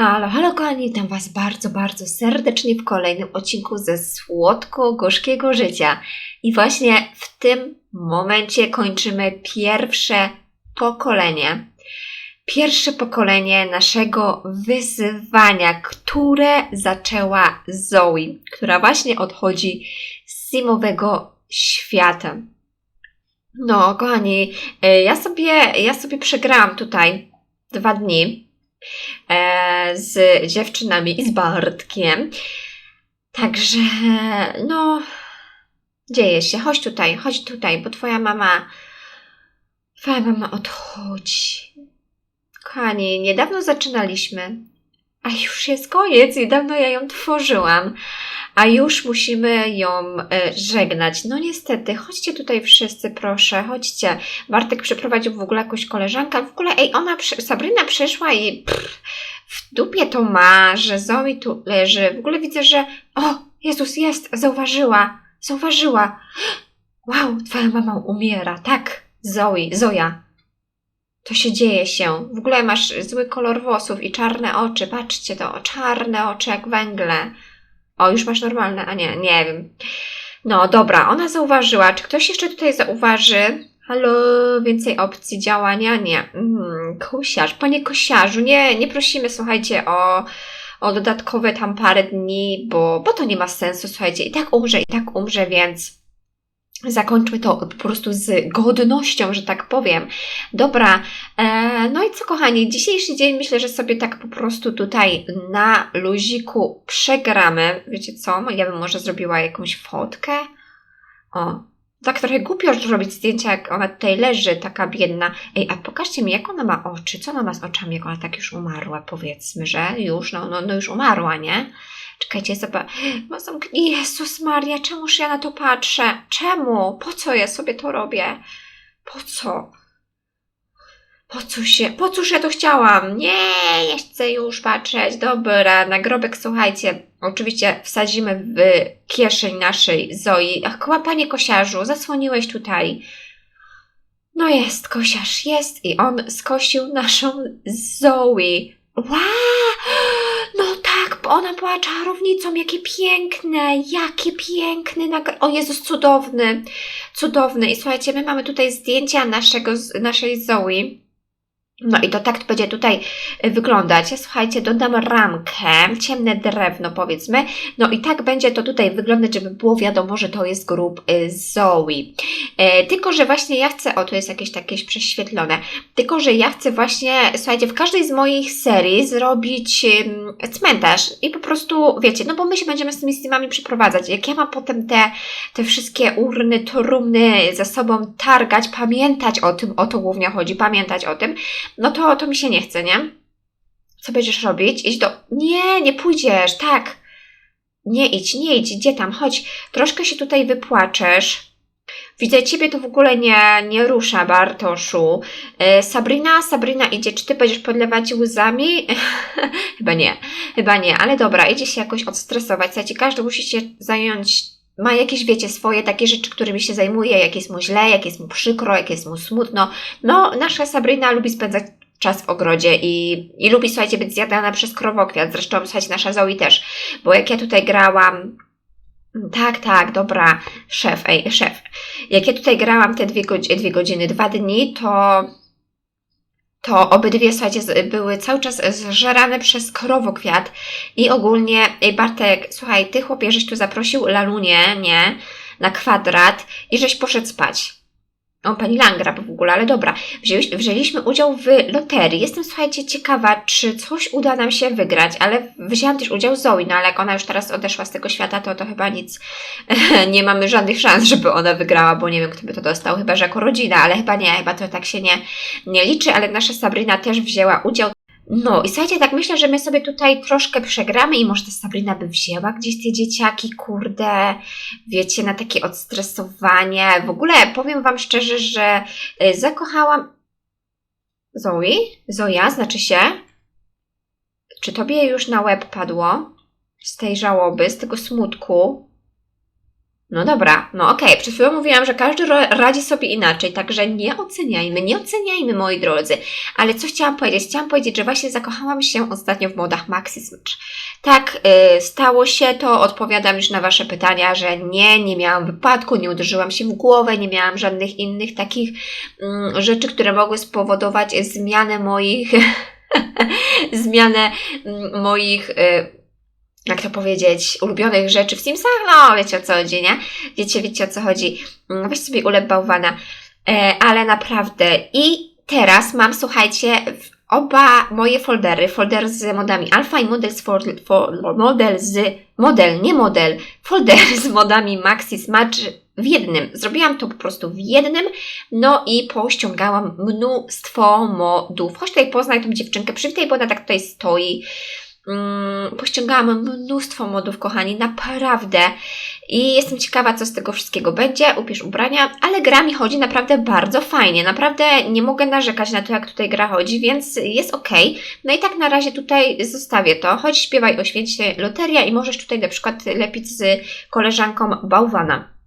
Halo, halo kochani, witam Was bardzo, bardzo serdecznie w kolejnym odcinku ze słodko-gorzkiego życia. I właśnie w tym momencie kończymy pierwsze pokolenie. Pierwsze pokolenie naszego wyzwania, które zaczęła Zoe, która właśnie odchodzi z zimowego świata. No, kochani, y, ja sobie, ja sobie przegrałam tutaj dwa dni z dziewczynami i z Bartkiem. Także, no, dzieje się. Chodź tutaj, chodź tutaj, bo twoja mama, twoja mama odchodzi. Kochani, niedawno zaczynaliśmy, a już jest koniec. Niedawno ja ją tworzyłam, a już musimy ją e, żegnać. No niestety, chodźcie tutaj wszyscy, proszę, chodźcie. Bartek przeprowadził w ogóle jakąś koleżankę. W ogóle, ej, ona, Sabrina przyszła i pff, w dupie to ma, że Zoe tu leży. W ogóle widzę, że o, Jezus, jest, zauważyła, zauważyła. Wow, twoja mama umiera, tak, Zoe, Zoja. To się dzieje się. W ogóle masz zły kolor włosów i czarne oczy. Patrzcie to, czarne oczy jak węgle. O, już masz normalne, a nie, nie wiem. No dobra, ona zauważyła. Czy ktoś jeszcze tutaj zauważy? Halo, więcej opcji działania? Nie. Mm, kosiarz, panie kosiarzu, nie, nie prosimy, słuchajcie, o, o dodatkowe tam parę dni, bo, bo to nie ma sensu, słuchajcie. I tak umrze, i tak umrze, więc zakończmy to po prostu z godnością, że tak powiem. Dobra, e, no i co kochani, dzisiejszy dzień myślę, że sobie tak po prostu tutaj na luziku przegramy. Wiecie co, ja bym może zrobiła jakąś fotkę. O, tak trochę głupio robić zdjęcia, jak ona tutaj leży, taka biedna. Ej, a pokażcie mi, jak ona ma oczy, co ona ma z oczami, jak ona tak już umarła, powiedzmy, że już, no, no, no już umarła, nie? Czekajcie, zobacz. Jezus Maria, czemuż ja na to patrzę? Czemu? Po co ja sobie to robię? Po co? Po co się, po cóż ja to chciałam? Nie, nie chcę już patrzeć. Dobra, nagrobek, słuchajcie, oczywiście wsadzimy w kieszeń naszej Zoi. Ach, koła, panie kosiarzu, zasłoniłeś tutaj. No jest, kosiarz jest i on skosił naszą Zoe. Wow! Tak, ona była czarownicą, jakie piękne, jakie piękny O Jezus, cudowny, cudowny. I słuchajcie, my mamy tutaj zdjęcia naszego, naszej Zoe. No i to tak będzie tutaj y, wyglądać. Słuchajcie, dodam ramkę, ciemne drewno powiedzmy. No i tak będzie to tutaj wyglądać, żeby było wiadomo, że to jest grób y, Zoe. E, tylko, że właśnie ja chcę, o tu jest jakieś takie prześwietlone, tylko, że ja chcę właśnie, słuchajcie, w każdej z moich serii zrobić cmentarz i po prostu, wiecie, no bo my się będziemy z tymi streamami przeprowadzać. Jak ja mam potem te, te wszystkie urny, trumny ze sobą targać, pamiętać o tym, o to głównie chodzi, pamiętać o tym, no to, to mi się nie chce, nie? Co będziesz robić? Idź do... Nie, nie pójdziesz, tak. Nie idź, nie idź, gdzie tam, chodź. Troszkę się tutaj wypłaczesz. Widzę, ciebie to w ogóle nie, nie rusza, Bartoszu. E, Sabrina, Sabrina idzie, czy ty będziesz podlewać łzami? chyba nie, chyba nie, ale dobra, idzie się jakoś odstresować. Słuchajcie, każdy musi się zająć, ma jakieś, wiecie, swoje takie rzeczy, którymi się zajmuje, jak jest mu źle, jak jest mu przykro, jak jest mu smutno. No, nasza Sabrina lubi spędzać czas w ogrodzie i, i lubi, słuchajcie, być zjadana przez krowokwiat. Zresztą, słuchajcie, nasza Zoe też, bo jak ja tutaj grałam, tak, tak, dobra, szef, ej, szef. Jak ja tutaj grałam te dwie, dwie godziny, dwa dni, to, to obydwie, słuchajcie, były cały czas zżerane przez krowokwiat i ogólnie, ej Bartek, słuchaj, ty chłopie, żeś tu zaprosił Lalunię, nie, na kwadrat i żeś poszedł spać. On pani Langra w ogóle, ale dobra. Wzięliśmy, wzięliśmy udział w loterii. Jestem, słuchajcie, ciekawa, czy coś uda nam się wygrać, ale wzięłam też udział Zoe, no ale jak ona już teraz odeszła z tego świata, to to chyba nic, nie mamy żadnych szans, żeby ona wygrała, bo nie wiem, kto by to dostał, chyba że jako rodzina, ale chyba nie, chyba to tak się nie, nie liczy, ale nasza Sabrina też wzięła udział. No i słuchajcie, tak myślę, że my sobie tutaj troszkę przegramy i może ta Sabrina by wzięła gdzieś te dzieciaki, kurde, wiecie, na takie odstresowanie. W ogóle powiem Wam szczerze, że y, zakochałam Zoe, Zoja, znaczy się, czy Tobie już na łeb padło z tej żałoby, z tego smutku? No dobra, no okej, przed chwilą mówiłam, że każdy radzi sobie inaczej, także nie oceniajmy, nie oceniajmy, moi drodzy. Ale co chciałam powiedzieć? Chciałam powiedzieć, że właśnie zakochałam się ostatnio w modach Maxi. Tak, y, stało się to, odpowiadam już na Wasze pytania, że nie, nie miałam wypadku, nie uderzyłam się w głowę, nie miałam żadnych innych takich mm, rzeczy, które mogły spowodować zmianę moich, zmianę mm, moich, y, jak to powiedzieć, ulubionych rzeczy w Simsach, no wiecie o co chodzi, nie? Wiecie, wiecie o co chodzi. Mm, Weź sobie ulep bałwana. E, ale naprawdę. I teraz mam, słuchajcie, oba moje foldery, folder z modami alfa i model z, for, for, model z, model, nie model, folder z modami Maxi Smudge w jednym. Zrobiłam to po prostu w jednym, no i pościągałam mnóstwo modów. Chodź tutaj poznaj tą dziewczynkę, przywitaj, bo ona tak tutaj stoi. Mm, pościągałam mnóstwo modów, kochani, naprawdę. I jestem ciekawa, co z tego wszystkiego będzie. Ubierz ubrania, ale gra mi chodzi naprawdę bardzo fajnie. Naprawdę nie mogę narzekać na to, jak tutaj gra chodzi, więc jest ok. No i tak na razie tutaj zostawię to. Chodź, śpiewaj o święcie loteria i możesz tutaj na przykład lepić z koleżanką bałwana.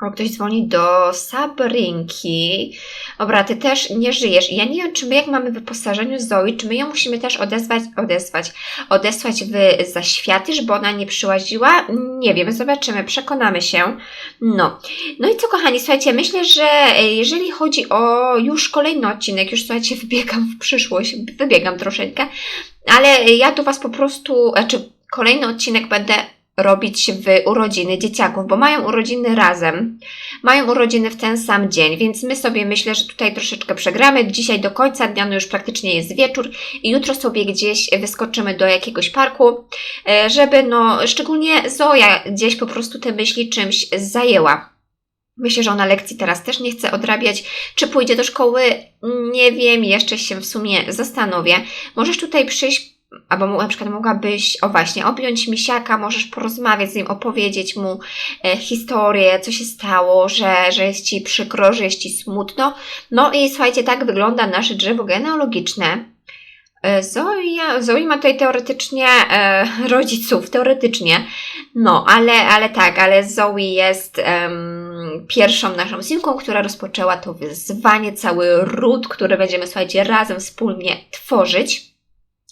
O, ktoś dzwoni do Sabrinki. Dobra, ty też nie żyjesz. Ja nie wiem, czy my jak mamy w wyposażeniu Zoe, czy my ją musimy też odezwać, odesłać, odesłać w zaświaty, żeby ona nie przyłaziła. Nie wiem, zobaczymy, przekonamy się. No. No i co, kochani, słuchajcie, myślę, że jeżeli chodzi o już kolejny odcinek, już słuchajcie, wybiegam w przyszłość, wybiegam troszeczkę, ale ja do Was po prostu, znaczy kolejny odcinek będę robić w urodziny dzieciaków, bo mają urodziny razem, mają urodziny w ten sam dzień, więc my sobie myślę, że tutaj troszeczkę przegramy. Dzisiaj do końca dnia no już praktycznie jest wieczór i jutro sobie gdzieś wyskoczymy do jakiegoś parku, e, żeby no, szczególnie Zoja gdzieś po prostu te myśli czymś zajęła. Myślę, że ona lekcji teraz też nie chce odrabiać. Czy pójdzie do szkoły? Nie wiem, jeszcze się w sumie zastanowię. Możesz tutaj przyjść albo na przykład mogłabyś, o właśnie, objąć misiaka, możesz porozmawiać z nim, opowiedzieć mu e, historię, co się stało, że, że jest Ci przykro, że jest Ci smutno. No i słuchajcie, tak wygląda nasze drzewo genealogiczne. E, Zoe, Zoe ma tutaj teoretycznie e, rodziców, teoretycznie, no, ale, ale tak, ale Zoe jest em, pierwszą naszą synką, która rozpoczęła to wyzwanie, cały ród, który będziemy, słuchajcie, razem wspólnie tworzyć.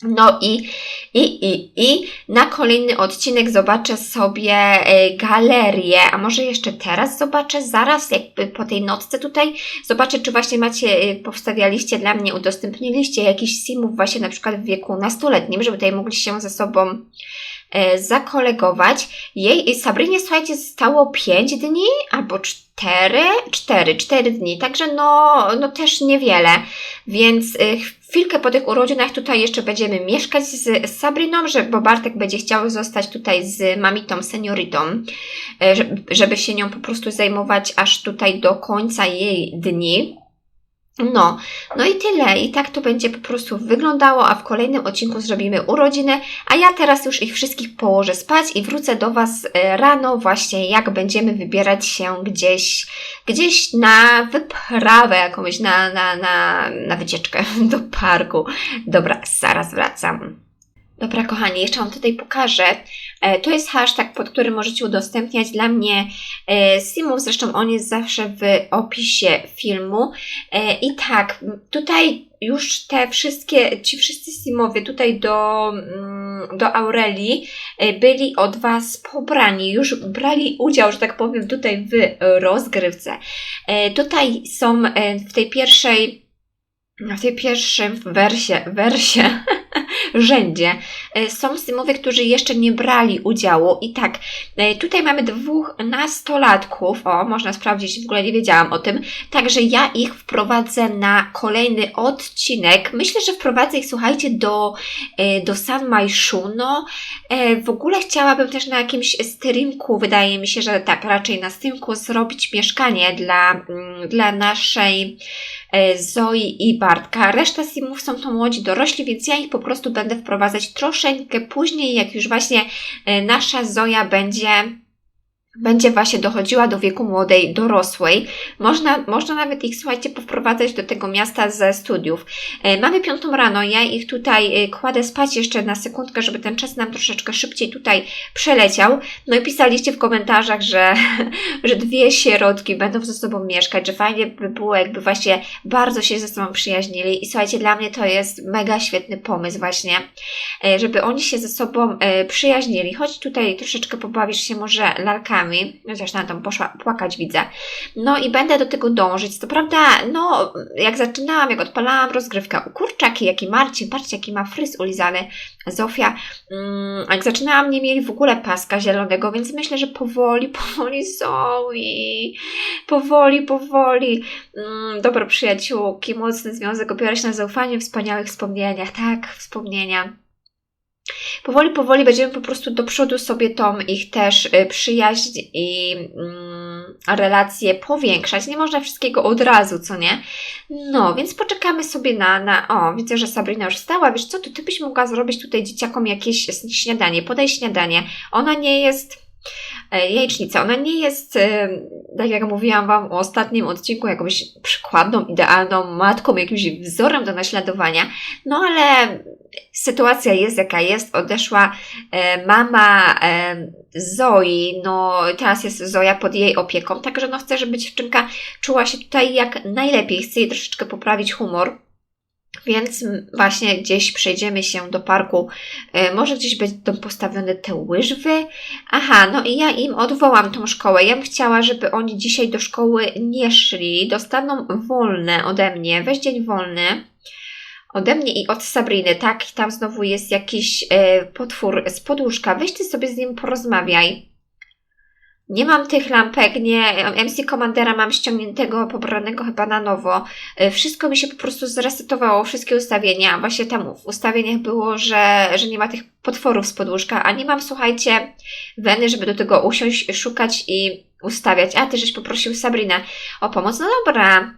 No i, i, i, i na kolejny odcinek zobaczę sobie e, galerię, a może jeszcze teraz zobaczę, zaraz jakby po tej nocce tutaj, zobaczę czy właśnie macie, e, powstawialiście dla mnie, udostępniliście jakiś simów właśnie na przykład w wieku nastoletnim, żeby tutaj mogli się ze sobą zakolegować. Jej i Sabrinie, słuchajcie, zostało 5 dni albo 4, 4, 4 dni, także no, no też niewiele, więc y, chwilkę po tych urodzinach tutaj jeszcze będziemy mieszkać z Sabriną, że, bo Bartek będzie chciał zostać tutaj z mamitą, senioritą, e, żeby się nią po prostu zajmować aż tutaj do końca jej dni. No, no i tyle. I tak to będzie po prostu wyglądało, a w kolejnym odcinku zrobimy urodziny, a ja teraz już ich wszystkich położę spać i wrócę do Was e, rano właśnie, jak będziemy wybierać się gdzieś, gdzieś na wyprawę jakąś, na, na, na, na wycieczkę do parku. Dobra, zaraz wracam. Dobra, kochani, jeszcze Wam tutaj pokażę. E, to jest hashtag, pod którym możecie udostępniać dla mnie e, simów. Zresztą on jest zawsze w opisie filmu. E, I tak, tutaj już te wszystkie, ci wszyscy simowie tutaj do, mm, do Aurelii byli od Was pobrani. Już brali udział, że tak powiem, tutaj w rozgrywce. Tutaj są w tej pierwszej w tej pierwszym wersie, wersie rzędzie e, są symowie, którzy jeszcze nie brali udziału. I tak, e, tutaj mamy dwóch nastolatków, o, można sprawdzić, w ogóle nie wiedziałam o tym, także ja ich wprowadzę na kolejny odcinek. Myślę, że wprowadzę ich, słuchajcie, do, e, do San Majszuno. W ogóle chciałabym też na jakimś streamku, wydaje mi się, że tak, raczej na streamku zrobić mieszkanie dla, mm, dla naszej Zoi i Bartka. Reszta simów są to młodzi dorośli, więc ja ich po prostu będę wprowadzać troszeczkę później, jak już właśnie e, nasza Zoja będzie będzie właśnie dochodziła do wieku młodej, dorosłej. Można, można nawet ich, słuchajcie, poprowadzać do tego miasta ze studiów. E, mamy piątą rano, ja ich tutaj e, kładę spać jeszcze na sekundkę, żeby ten czas nam troszeczkę szybciej tutaj przeleciał. No i pisaliście w komentarzach, że, że dwie sierotki będą ze sobą mieszkać, że fajnie by było, jakby właśnie bardzo się ze sobą przyjaźnili. I słuchajcie, dla mnie to jest mega świetny pomysł właśnie, e, żeby oni się ze sobą przyjaźnili. Chodź tutaj troszeczkę pobawisz się może lalkami, chociaż na tam poszła płakać widzę. No i będę do tego dążyć. To prawda, no jak zaczynałam, jak odpalałam rozgrywkę, u kurczaki, jaki Marcin, patrzcie jaki ma fryz ulizany, Zofia, mm, jak zaczynałam, nie mieli w ogóle paska zielonego, więc myślę, że powoli, powoli Zoe, powoli, powoli. Mm, dobra przyjaciółki, mocny związek opiera się na zaufaniu, wspaniałych wspomnieniach, tak, wspomnienia. Powoli, powoli będziemy po prostu do przodu sobie tą ich też y, przyjaźń i mm, relacje powiększać. Nie można wszystkiego od razu, co nie? No, więc poczekamy sobie na, na... O, widzę, że Sabrina już wstała. Wiesz co, to ty byś mogła zrobić tutaj dzieciakom jakieś śniadanie. Podaj śniadanie. Ona nie jest jajecznica. Ona nie jest, e, tak jak mówiłam Wam w ostatnim odcinku, jakąś przykładną, idealną matką, jakimś wzorem do naśladowania, no ale sytuacja jest jaka jest. Odeszła e, mama Zoi, no teraz jest Zoja pod jej opieką, także no chcę, żeby dziewczynka czuła się tutaj jak najlepiej. Chcę jej troszeczkę poprawić humor. Więc właśnie gdzieś przejdziemy się do parku. E, może gdzieś będą postawione te łyżwy. Aha, no i ja im odwołam tą szkołę. Ja bym chciała, żeby oni dzisiaj do szkoły nie szli. Dostaną wolne ode mnie. Weź dzień wolny. Ode mnie i od Sabriny, tak? Tam znowu jest jakiś e, potwór z podłóżka. Weź ty sobie z nim porozmawiaj. Nie mam tych lampek, nie, MC Commandera mam ściągniętego, pobranego chyba na nowo. E, wszystko mi się po prostu zresetowało, wszystkie ustawienia. Właśnie tam w ustawieniach było, że, że nie ma tych potworów z podłóżka, a nie mam, słuchajcie, weny, żeby do tego usiąść, szukać i ustawiać. A, ty żeś poprosił Sabrinę o pomoc. No dobra,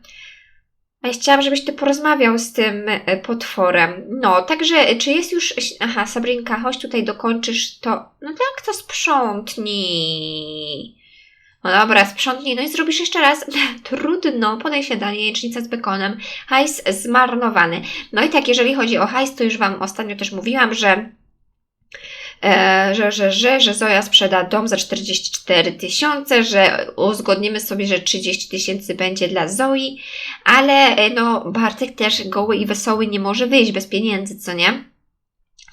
chciałam, żebyś ty porozmawiał z tym e, potworem. No, także czy jest już. Aha, Sabrinka, chodź tutaj dokończysz to. No tak, to sprzątnij. No dobra, sprzątnij, no i zrobisz jeszcze raz. Trudno, podaj śniadanie, jajecznica z bekonem. Hajs zmarnowany. No i tak, jeżeli chodzi o hajs, to już Wam ostatnio też mówiłam, że E, że, że, że, że Zoja sprzeda dom za 44 tysiące, że uzgodnimy sobie, że 30 tysięcy będzie dla Zoi, ale e, no Bartek też goły i wesoły nie może wyjść bez pieniędzy, co nie?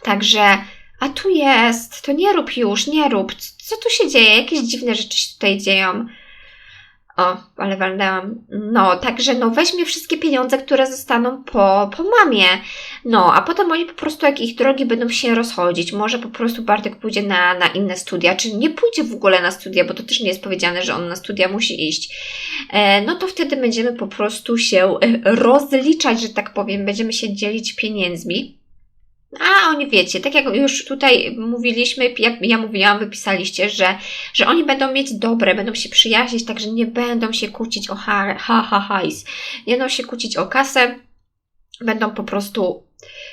Także, a tu jest, to nie rób już, nie rób, co tu się dzieje? Jakieś dziwne rzeczy się tutaj dzieją. O, ale walnęłam. No, także no weźmie wszystkie pieniądze, które zostaną po, po mamie. No, a potem oni po prostu, jak ich drogi będą się rozchodzić, może po prostu Bartek pójdzie na, na inne studia, czy nie pójdzie w ogóle na studia, bo to też nie jest powiedziane, że on na studia musi iść. E, no to wtedy będziemy po prostu się e, rozliczać, że tak powiem, będziemy się dzielić pieniędzmi. A oni wiecie, tak jak już tutaj mówiliśmy, jak ja mówiłam, wypisaliście, że, że oni będą mieć dobre, będą się przyjaźnić, także nie będą się kłócić o ha, ha, ha, hajs. Nie będą się kłócić o kasę, będą po prostu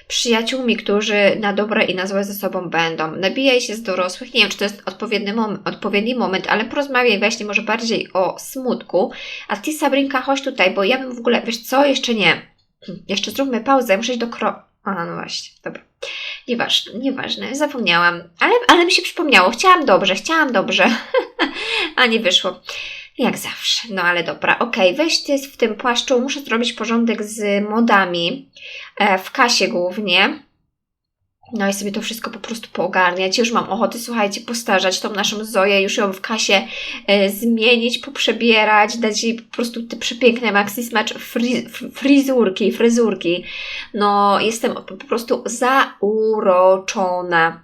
przyjaciółmi, którzy na dobre i na złe ze sobą będą. Nabijaj się z dorosłych. Nie wiem, czy to jest odpowiedni, mom odpowiedni moment, ale porozmawiaj właśnie może bardziej o smutku. A ty, Sabrinka, chodź tutaj, bo ja bym w ogóle, wiesz co, jeszcze nie. Jeszcze zróbmy pauzę, muszę iść do kro... A, no właśnie, dobra. Nieważne, nieważne, zapomniałam. Ale, ale mi się przypomniało, chciałam dobrze, chciałam dobrze. A nie wyszło. Jak zawsze. No ale dobra, okej, okay, weź ty w tym płaszczu, muszę zrobić porządek z modami, e, w kasie głównie. No i sobie to wszystko po prostu poogarniać. Już mam ochotę, słuchajcie, postarzać tą naszą Zoję, już ją w kasie e, zmienić, poprzebierać, dać jej po prostu te przepiękne maxi smacz fri, fryzurki, fryzurki. No, jestem po prostu zauroczona.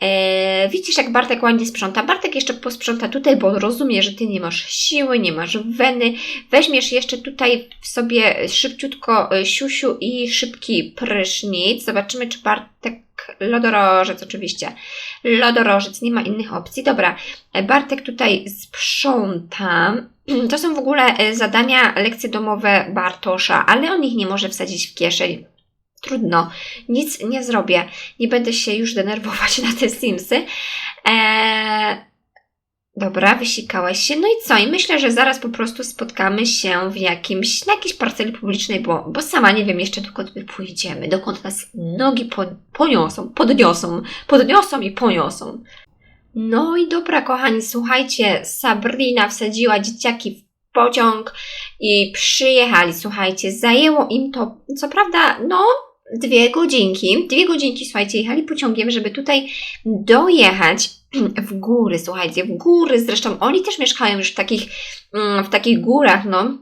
E, widzisz, jak Bartek ładnie sprząta. Bartek jeszcze posprząta tutaj, bo rozumie, że Ty nie masz siły, nie masz weny. Weźmiesz jeszcze tutaj sobie szybciutko e, siusiu i szybki prysznic. Zobaczymy, czy Bartek lodorożec oczywiście. Lodorożec, nie ma innych opcji. Dobra, Bartek tutaj sprząta. To są w ogóle e, zadania, lekcje domowe Bartosza, ale on ich nie może wsadzić w kieszeń. Trudno, nic nie zrobię. Nie będę się już denerwować na te Simsy. Eee, Dobra, wysikałeś się. No i co? I myślę, że zaraz po prostu spotkamy się w jakimś, na jakiejś parceli publicznej, bo, bo sama nie wiem jeszcze dokąd my pójdziemy, dokąd nas nogi po, poniosą, podniosą, podniosą i poniosą. No i dobra, kochani, słuchajcie, Sabrina wsadziła dzieciaki w pociąg i przyjechali, słuchajcie, zajęło im to, co prawda, no, dwie godzinki, dwie godzinki, słuchajcie, jechali pociągiem, żeby tutaj dojechać w góry, słuchajcie, w góry, zresztą oni też mieszkają już w takich, mm, w takich górach, no,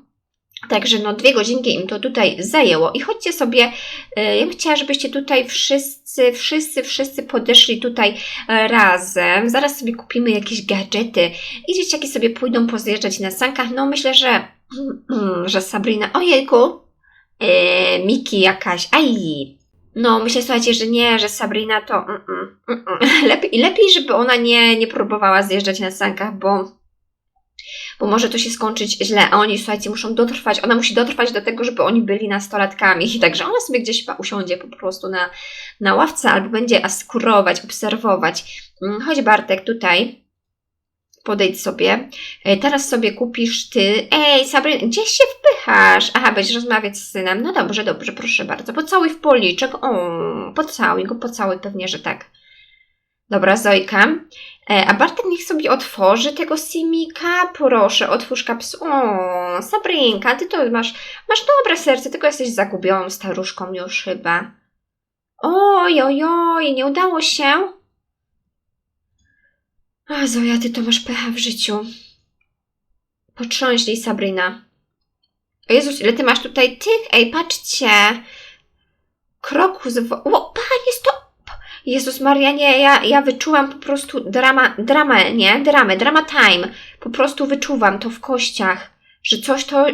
Także no dwie godzinki im to tutaj zajęło. I chodźcie sobie, e, ja bym chciała, żebyście tutaj wszyscy, wszyscy, wszyscy podeszli tutaj e, razem. Zaraz sobie kupimy jakieś gadżety. I dzieciaki sobie pójdą pozjeżdżać na sankach. No myślę, że, że Sabrina, ojejku, e, Miki jakaś, aj, no, myślę, słuchajcie, że nie, że Sabrina to. Mm, mm, mm, mm. Lepiej, lepiej, żeby ona nie, nie próbowała zjeżdżać na sankach, bo bo może to się skończyć źle, a oni, słuchajcie, muszą dotrwać, ona musi dotrwać do tego, żeby oni byli nastolatkami, i także ona sobie gdzieś chyba usiądzie po prostu na, na ławce albo będzie askurować, obserwować. Mm, chodź Bartek tutaj, podejdź sobie. E, teraz sobie kupisz ty. Ej, Sabrina, gdzieś się wpychasz? Aha, będziesz rozmawiać z synem. No dobrze, dobrze, proszę bardzo. Pocałuj w policzek. O, pocałuj go, pocałuj, pewnie, że tak. Dobra, Zojka. E, a Bartek niech sobie otworzy tego simika. Proszę, otwórz kapsu. O, Sabrinka, ty to masz, masz dobre serce, tylko jesteś zagubioną staruszką już chyba. Oj, oj, oj, nie udało się. A Zoja, ty to masz pecha w życiu. Potrząśnij, Sabrina. O Jezus, ile ty masz tutaj tych? Ej, patrzcie. Kroku z... O, pan, jest to Jezus Maria, nie, ja, ja wyczułam po prostu drama, drama, nie, dramę, drama time. Po prostu wyczuwam to w kościach, że coś to...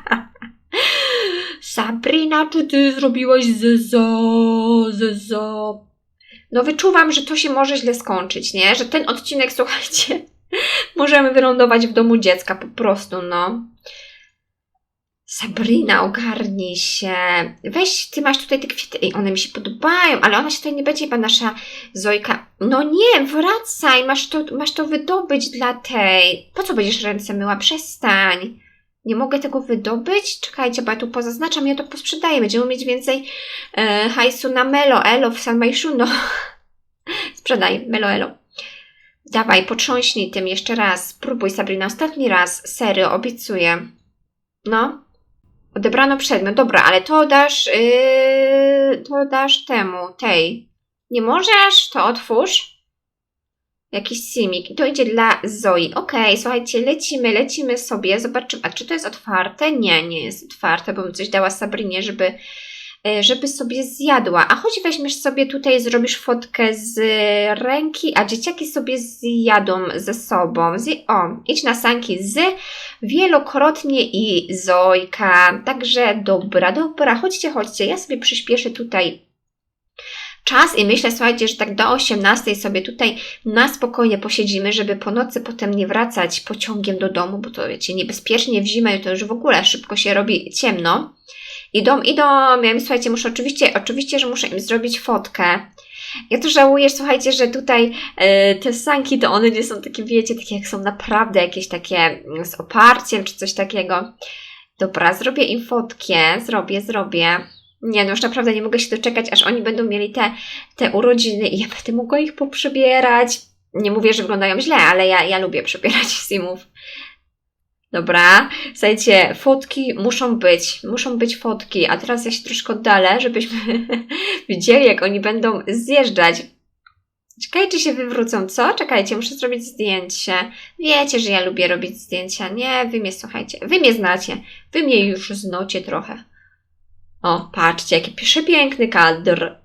Sabrina, czy ty zrobiłaś zezo, zezo? No wyczuwam, że to się może źle skończyć, nie? Że ten odcinek, słuchajcie, możemy wylądować w domu dziecka po prostu, no. Sabrina, ogarnij się. Weź, ty masz tutaj te kwiaty. Ej, one mi się podobają, ale ona się tutaj nie będzie, chyba nasza Zojka. No nie, wracaj, masz to, masz to wydobyć dla tej. Po co będziesz ręce myła? Przestań. Nie mogę tego wydobyć? Czekajcie, bo ja tu pozaznaczam, ja to posprzedaję. Będziemy mieć więcej e, hajsu na Melo, Elo w San Majszuno. Sprzedaj, Melo, Elo. Dawaj, potrząśnij tym jeszcze raz. Spróbuj, Sabrina, ostatni raz. Serio, obiecuję. No, Odebrano przedmiot. Dobra, ale to dasz, yy, to dasz temu, tej. Nie możesz? To otwórz. Jakiś simik. To idzie dla Zoi. Okay, słuchajcie, lecimy, lecimy sobie. Zobaczymy. A czy to jest otwarte? Nie, nie jest otwarte, bo bym coś dała Sabrinie, żeby E, żeby sobie zjadła. A choć weźmiesz sobie tutaj, zrobisz fotkę z ręki, a dzieciaki sobie zjadą ze sobą. o, idź na sanki z wielokrotnie i Zojka. Także dobra, dobra, chodźcie, chodźcie. Ja sobie przyspieszę tutaj czas i myślę, słuchajcie, że tak do 18 sobie tutaj na spokojnie posiedzimy, żeby po nocy potem nie wracać pociągiem do domu, bo to wiecie, niebezpiecznie w zimę to już w ogóle szybko się robi ciemno. Idą, idą, ja słuchajcie, muszę oczywiście, oczywiście, że muszę im zrobić fotkę. Ja to żałuję, słuchajcie, że tutaj e, te sanki to one nie są takie, wiecie, takie jak są naprawdę jakieś takie mm, z oparciem czy coś takiego. Dobra, zrobię im fotkę, zrobię, zrobię. Nie, no już naprawdę nie mogę się doczekać, aż oni będą mieli te, te urodziny i ja będę mogła ich poprzebierać. Nie mówię, że wyglądają źle, ale ja, ja lubię przebierać simów. Dobra, słuchajcie, fotki muszą być, muszą być fotki, a teraz ja się troszkę oddalę, żebyśmy widzieli, jak oni będą zjeżdżać. Czekaj, czy się wywrócą, co? Czekajcie, muszę zrobić zdjęcie. Wiecie, że ja lubię robić zdjęcia. Nie, wy mnie słuchajcie, wy mnie znacie, wy mnie już znocie trochę. O, patrzcie, jaki przepiękny kadr.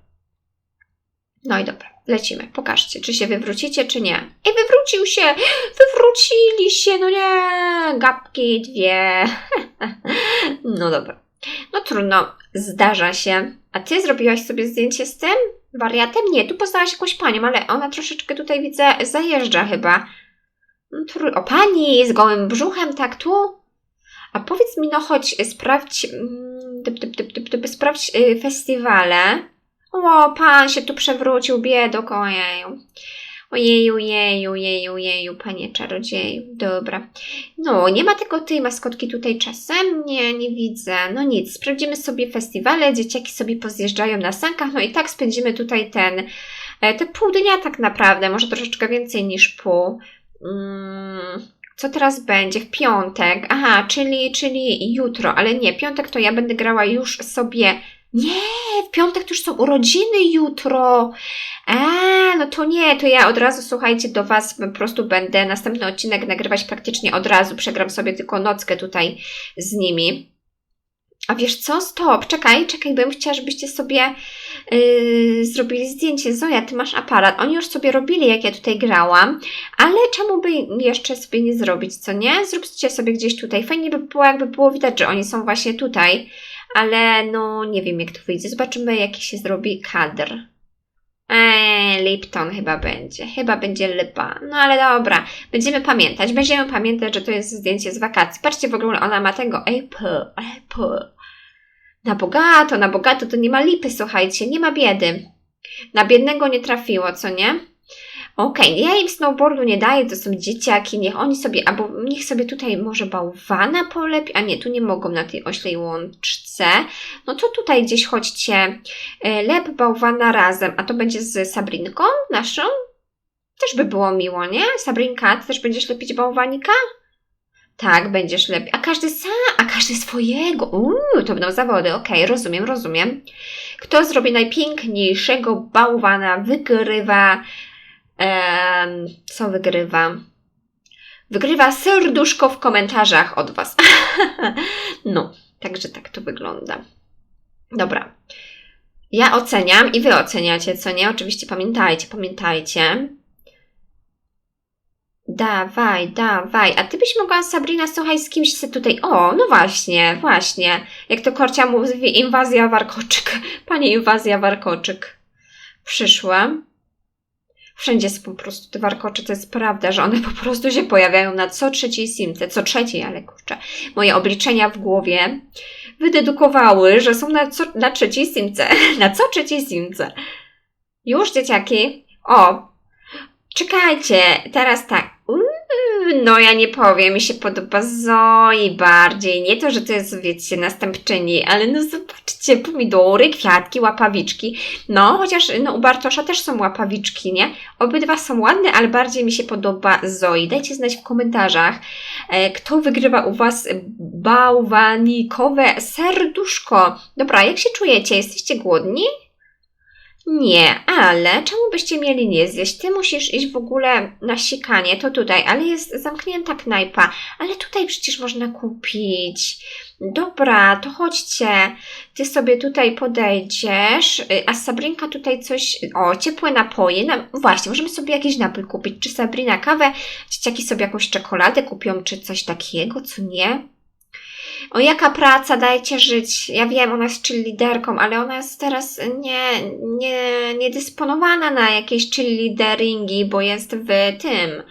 No i dobra. Lecimy, pokażcie, czy się wywrócicie, czy nie. I wywrócił się! Wywrócili się! No nie! Gapki dwie. no dobra. No trudno, zdarza się. A ty zrobiłaś sobie zdjęcie z tym wariatem? Nie, tu poznałaś jakąś panią, ale ona troszeczkę tutaj widzę zajeżdża chyba. No, o pani z gołym brzuchem, tak tu? A powiedz mi, no chodź, sprawdź, mm, typ, typ, typ, typ, typ, sprawdź festiwale. O, pan się tu przewrócił, biedok, ojeju. Ojeju, jeju, jeju, jeju, panie czarodzieju. Dobra. No, nie ma tego tej maskotki tutaj czasem? Nie, nie widzę. No nic, sprawdzimy sobie festiwale, dzieciaki sobie pozjeżdżają na sankach, no i tak spędzimy tutaj ten, e, te pół dnia tak naprawdę, może troszeczkę więcej niż pół. Mm, co teraz będzie? W piątek. Aha, czyli, czyli jutro, ale nie, piątek to ja będę grała już sobie. Nie, w piątek to już są urodziny jutro. A, no to nie, to ja od razu, słuchajcie, do Was po prostu będę następny odcinek nagrywać praktycznie od razu. Przegram sobie tylko nockę tutaj z nimi. A wiesz co? Stop, czekaj, czekaj, bym chciała, żebyście sobie yy, zrobili zdjęcie. Zoja, ty masz aparat. Oni już sobie robili, jak ja tutaj grałam, ale czemu by jeszcze sobie nie zrobić, co nie? Zróbcie sobie gdzieś tutaj. Fajnie by było, jakby było widać, że oni są właśnie tutaj, ale no nie wiem, jak to wyjdzie. Zobaczymy, jaki się zrobi kadr. Eee, Lipton chyba będzie. Chyba będzie Lipa. No ale dobra, będziemy pamiętać. Będziemy pamiętać, że to jest zdjęcie z wakacji. Patrzcie, w ogóle ona ma tego Apple, Apple. Na bogato, na bogato to nie ma lipy, słuchajcie, nie ma biedy. Na biednego nie trafiło, co nie? Okej, okay, ja im snowboardu nie daję, to są dzieciaki, niech oni sobie, albo niech sobie tutaj może bałwana polepi, a nie, tu nie mogą na tej oślej łączce. No to tutaj gdzieś chodźcie, e, lep bałwana razem, a to będzie z Sabrinką naszą? Też by było miło, nie? Sabrinka, ty też będziesz lepić bałwanika? Tak, będziesz lepiej. A każdy sam, a każdy swojego. Uuu, to będą zawody. Okej, okay, rozumiem, rozumiem. Kto zrobi najpiękniejszego bałwana, wygrywa. Co wygrywa? Wygrywa serduszko w komentarzach od Was. no, także tak to wygląda. Dobra. Ja oceniam i Wy oceniacie, co nie? Oczywiście pamiętajcie, pamiętajcie. Dawaj, dawaj. A ty byś mogła, Sabrina, słuchaj, z kimś se tutaj. O, no właśnie, właśnie. Jak to Korcia mówi, inwazja warkoczyk. Pani inwazja warkoczyk. Przyszła. Wszędzie są po prostu te warkocze, to jest prawda, że one po prostu się pojawiają na co trzeciej simce, co trzeciej, ale kurczę, moje obliczenia w głowie wydedukowały, że są na, co, na trzeciej simce, na co trzeciej simce. Już, dzieciaki? O, czekajcie, teraz tak, no ja nie powiem, mi się podoba Zoi bardziej. Nie to, że to jest, wiecie, następczyni, ale no zobaczcie, pomidory, kwiatki, łapawiczki. No, chociaż no, u Bartosza też są łapawiczki, nie? Obydwa są ładne, ale bardziej mi się podoba Zoi. Dajcie znać w komentarzach, e, kto wygrywa u Was bałwanikowe serduszko. Dobra, jak się czujecie? Jesteście głodni? Nie, ale czemu byście mieli nie zjeść? Ty musisz iść w ogóle na sikanie, to tutaj, ale jest zamknięta knajpa, ale tutaj przecież można kupić. Dobra, to chodźcie. Ty sobie tutaj podejdziesz, a Sabrinka tutaj coś, o, ciepłe napoje. No, właśnie, możemy sobie jakiś napój kupić. Czy Sabrina kawę, dzieciaki sobie jakąś czekoladę kupią, czy coś takiego, co nie? O jaka praca, dajcie żyć. Ja wiem, ona jest liderką, ale ona jest teraz nie, nie, niedysponowana na jakieś lideringi, bo jest w tym,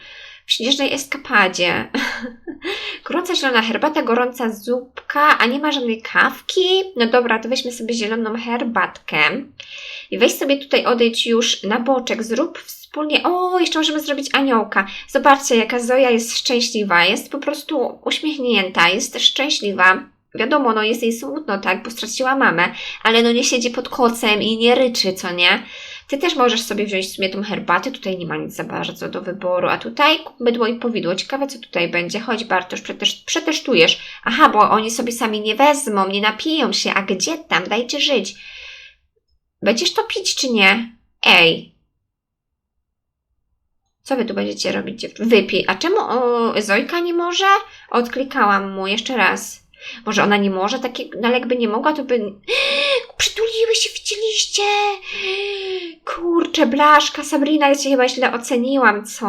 w śnieżnej eskapadzie. Gorąca zielona herbata, gorąca zupka, a nie ma żadnej kawki? No dobra, to weźmy sobie zieloną herbatkę. I weź sobie tutaj odejdź już na boczek, zrób wspólnie. O, jeszcze możemy zrobić aniołka. Zobaczcie, jaka Zoja jest szczęśliwa. Jest po prostu uśmiechnięta, jest szczęśliwa. Wiadomo, no jest jej smutno, tak, bo straciła mamę, ale no nie siedzi pod kocem i nie ryczy, co nie? Ty też możesz sobie wziąć sobie tą herbatę, tutaj nie ma nic za bardzo do wyboru, a tutaj mydło i powidło. Ciekawe, co tutaj będzie. Chodź Bartosz, przetestujesz. Aha, bo oni sobie sami nie wezmą, nie napiją się, a gdzie tam? Dajcie żyć. Będziesz to pić, czy nie? Ej, co wy tu będziecie robić? Wypij. A czemu o, Zojka nie może? Odklikałam mu jeszcze raz. Może ona nie może? Taki, no ale jakby nie mogła, to by... Przytuliły się, widzieliście? Kurczę, blaszka, Sabrina, ja cię chyba źle oceniłam, co?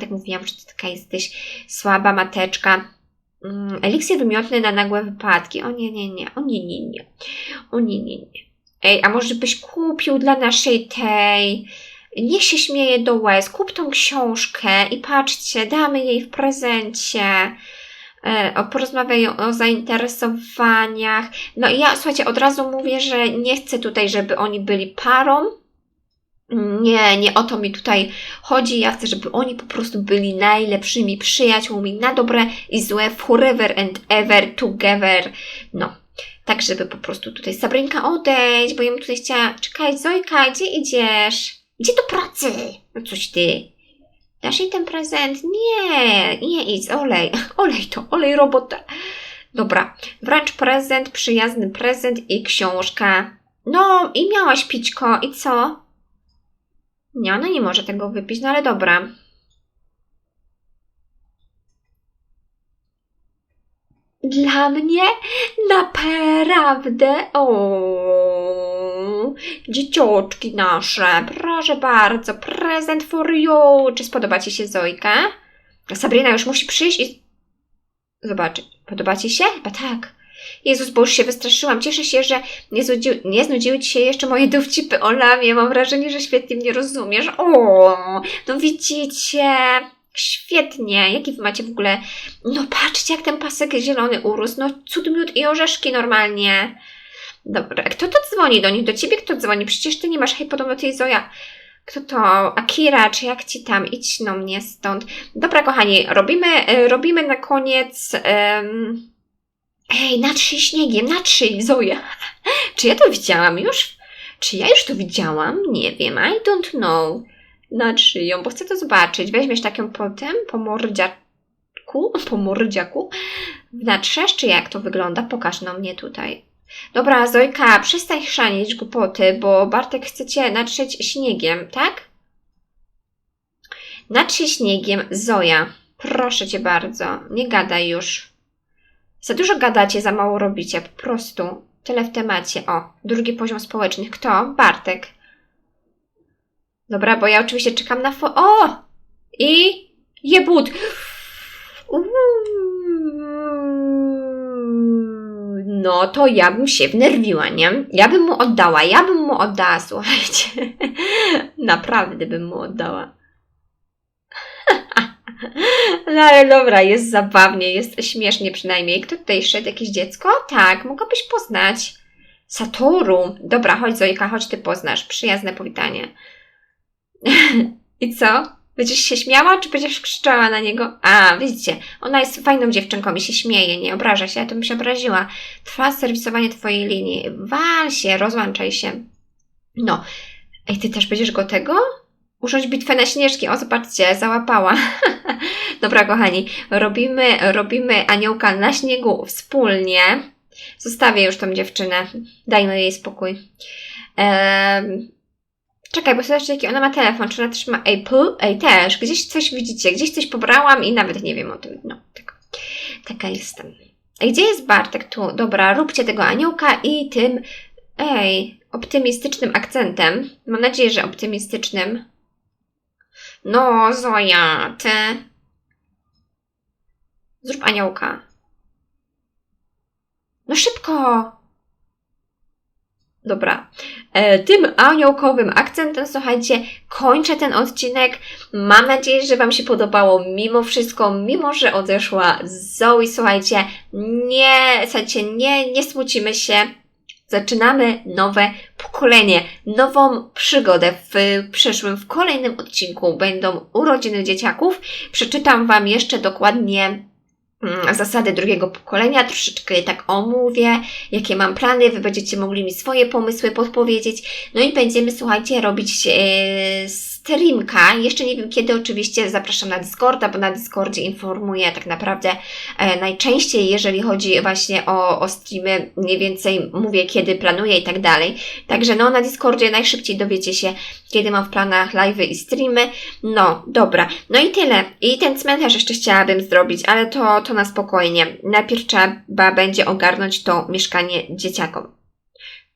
Tak mówiłam, że ty taka jesteś słaba mateczka. Mm, eliksir wymiotny na nagłe wypadki. O nie, nie, nie. O nie, nie, nie. O nie, nie, nie. Ej, a może byś kupił dla naszej tej Niech się śmieje do łez, kup tą książkę i patrzcie, damy jej w prezencie. E, porozmawiają o zainteresowaniach. No i ja, słuchajcie, od razu mówię, że nie chcę tutaj, żeby oni byli parą, Nie, nie o to mi tutaj chodzi. Ja chcę, żeby oni po prostu byli najlepszymi przyjaciółmi na dobre i złe, forever and ever together. No, tak, żeby po prostu tutaj Sabrinka odejdź, bo ja bym tutaj chciała. Czekaj, Zojka, gdzie idziesz? Idzie do pracy. No coś ty. Dasz jej ten prezent? Nie, nie idź, olej. Olej to, olej robotę. Dobra, wręcz prezent, przyjazny prezent i książka. No, i miałaś pićko, i co? Nie, ona nie może tego wypić, no ale dobra. Dla mnie? Naprawdę? O, dziecioczki nasze, proszę bardzo, prezent for you. Czy spodoba Ci się Zojka? Sabrina już musi przyjść i zobaczyć. Podoba Ci się? Chyba tak. Jezus, bo już się wystraszyłam. Cieszę się, że nie, zudzi, nie znudziły Ci się jeszcze moje dowcipy o lamie. Mam wrażenie, że świetnie mnie rozumiesz. O, no widzicie. Świetnie. Jaki wy macie w ogóle... No patrzcie, jak ten pasek zielony urósł. No cud, miód i orzeszki normalnie. Dobra, kto to dzwoni do nich? Do ciebie kto dzwoni? Przecież ty nie masz, hej, podobno tej Zoja. Kto to? Akira, czy jak ci tam? Idź no mnie stąd. Dobra, kochani, robimy, e, robimy na koniec... em, Ej, natrzyj śniegiem, natrzyj, Zoja. Czy ja to widziałam już? Czy ja już to widziałam? Nie wiem, I don't know. Natrzyj ją, bo chcę to zobaczyć. Weźmiesz taką potem po mordziaku, po mordziaku, natrzesz, czy jak to wygląda? Pokaż na mnie tutaj. Dobra, Zojka, przestań chrzanić głupoty, bo Bartek chce cię natrzeć śniegiem, tak? Natrzyj śniegiem, Zoja. Proszę cię bardzo, nie gadaj już. Za dużo gadacie, za mało robicie, po prostu. Tyle w temacie. O, drugi poziom społecznych. Kto? Bartek. Dobra, bo ja oczywiście czekam na fo... O! I... Jebut! Uuu. No to ja bym się wnerwiła, nie? Ja bym mu oddała, ja bym mu oddała, słuchajcie. Naprawdę bym mu oddała. No ale dobra, jest zabawnie, jest śmiesznie przynajmniej. Kto tutaj szedł? Jakieś dziecko? Tak, mogłabyś poznać. Satoru. Dobra, chodź Zojka, chodź ty poznasz. Przyjazne powitanie. I co? Będziesz się śmiała, czy będziesz krzyczała na niego? A, widzicie, ona jest fajną dziewczynką i się śmieje, nie obraża się, ja to bym się obraziła. Trwa serwisowanie twojej linii. Wal się, rozłączaj się. No. Ej, ty też będziesz go tego? Użyć bitwę na śnieżki. O, zobaczcie, załapała. Dobra, kochani, robimy, robimy aniołka na śniegu wspólnie. Zostawię już tą dziewczynę. Dajmy jej spokój. Ehm, czekaj, bo zobaczcie, jaki ona ma telefon. Czy ona też ma Apple? Ej, też. Gdzieś coś widzicie. Gdzieś coś pobrałam i nawet nie wiem o tym. No, tak. Taka jestem. Ej, gdzie jest Bartek? Tu. Dobra, róbcie tego aniołka i tym, ej, optymistycznym akcentem. Mam nadzieję, że optymistycznym. No, Zoja, ty. Zrób aniołka. No szybko! Dobra. E, tym aniołkowym akcentem, słuchajcie, kończę ten odcinek. Mam nadzieję, że Wam się podobało mimo wszystko, mimo że odeszła Zoe. Słuchajcie, nie, słuchajcie, nie, nie smucimy się. Zaczynamy nowe pokolenie, nową przygodę. W przyszłym, w kolejnym odcinku będą urodziny dzieciaków. Przeczytam Wam jeszcze dokładnie zasady drugiego pokolenia, troszeczkę je tak omówię, jakie mam plany, Wy będziecie mogli mi swoje pomysły podpowiedzieć. No i będziemy, słuchajcie, robić e, streamka. Jeszcze nie wiem kiedy, oczywiście zapraszam na Discorda, bo na Discordzie informuję tak naprawdę e, najczęściej, jeżeli chodzi właśnie o, o streamy, mniej więcej mówię kiedy planuję i tak dalej. Także no na Discordzie najszybciej dowiecie się, kiedy mam w planach live'y i streamy. No, dobra. No i tyle. I ten cmentarz jeszcze chciałabym zrobić, ale to, to na spokojnie. Najpierw trzeba będzie ogarnąć to mieszkanie dzieciakom.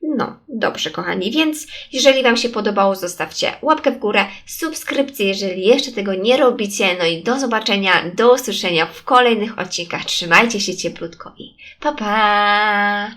No, dobrze, kochani, więc jeżeli Wam się podobało, zostawcie łapkę w górę, subskrypcję, jeżeli jeszcze tego nie robicie. No i do zobaczenia, do usłyszenia w kolejnych odcinkach. Trzymajcie się cieplutko i pa pa!